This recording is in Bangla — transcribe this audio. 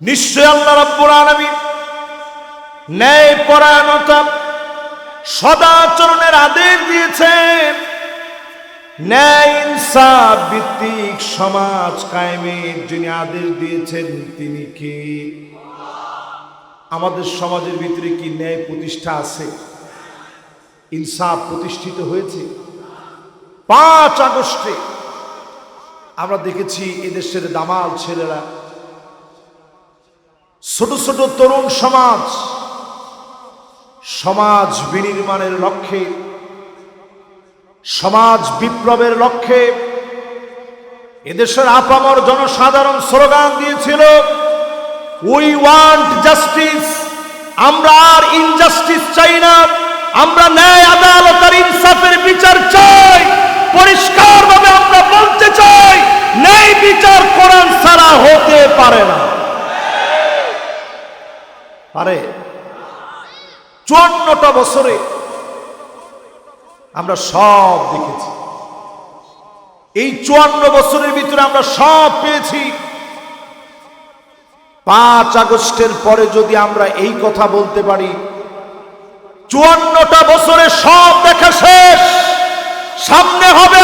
নিশ্চয় আল্লাহ রাব্বুল আলামিন ন্যায় পরায়ণতা সদাচরণের আদেশ দিয়েছেন। ন্যায় ইনসাফ ভিত্তিক সমাজ কায়েমের যিনি আদেশ দিয়েছেন, তিনি কি? আমাদের সমাজের ভিতরে কি ন্যায় প্রতিষ্ঠা আছে? ইনসাফ প্রতিষ্ঠিত হয়েছে? পাঁচ আগস্টে আমরা দেখেছি এদেশের দামাল ছেলেরা ছোট ছোট তরুণ সমাজ সমাজ বিনির্মাণের লক্ষ্যে, সমাজ বিপ্লবের লক্ষ্যে এদেশের আপামর জনসাধারণ স্লোগান দিয়েছিল উই ওয়ান্ট জাস্টিস আমরা আর ইনজাস্টিস চাই না, আমরা ন্যায় আদালত আর ইনসাফের বিচার চাই পরিষ্কারভাবে আমরা বলতে চাই ন্যায় বিচার কোরআন ছাড়া হতে পারে না পারে। চুয়ান্নটা বছরে আমরা সব দেখেছি। এই চুয়ান্ন বছরের ভিতরে আমরা সব পেয়েছি। পাঁচ আগস্টের পরে যদি আমরা এই কথা বলতে পারি, চুয়ান্নটা বছরে সব দেখা শেষ। সামনে হবে